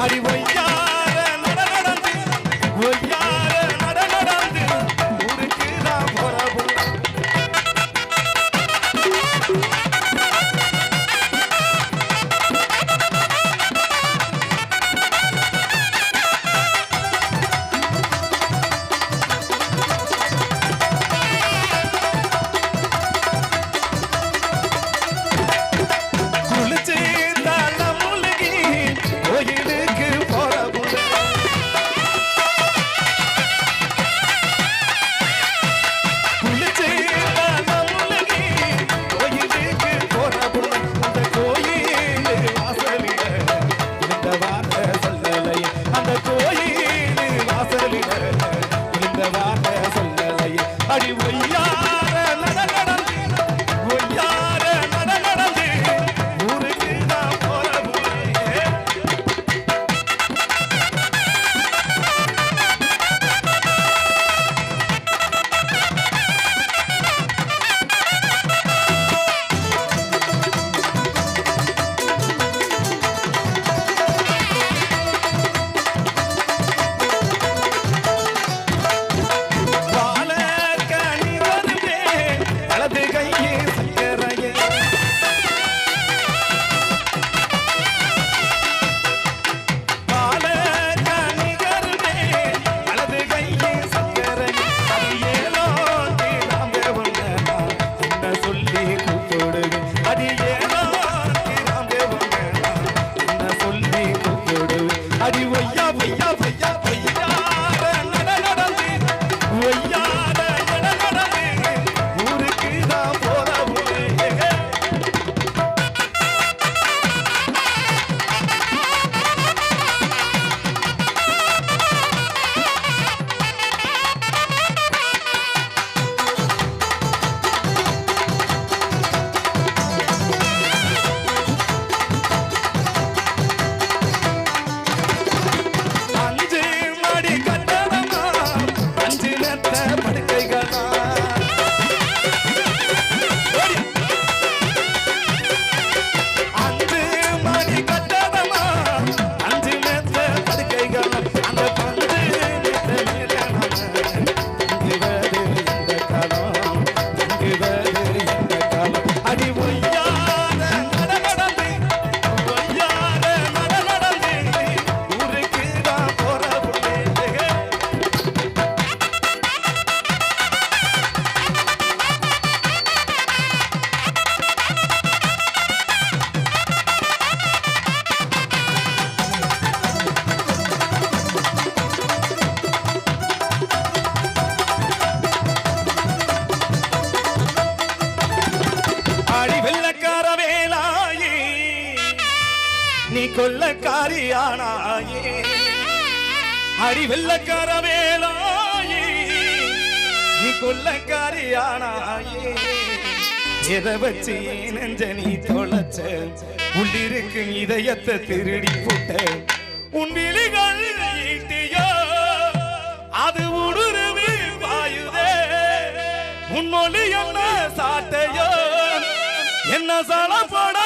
How do you ready? Yeah. நீ கொல்லக்காரியானாயே அறிவெல்லக்கார வேலாயே நீ கொல்லக்காரியானாயே எதை வச்சு நெஞ்ச நீ தொலைச்ச? உள்ளிருக்கு இதயத்தை திருடி போட்ட. உன் விழிகள் அது உடுருவி பாயுதே. உன் என்ன சாட்டையோ? என்ன சலப்பட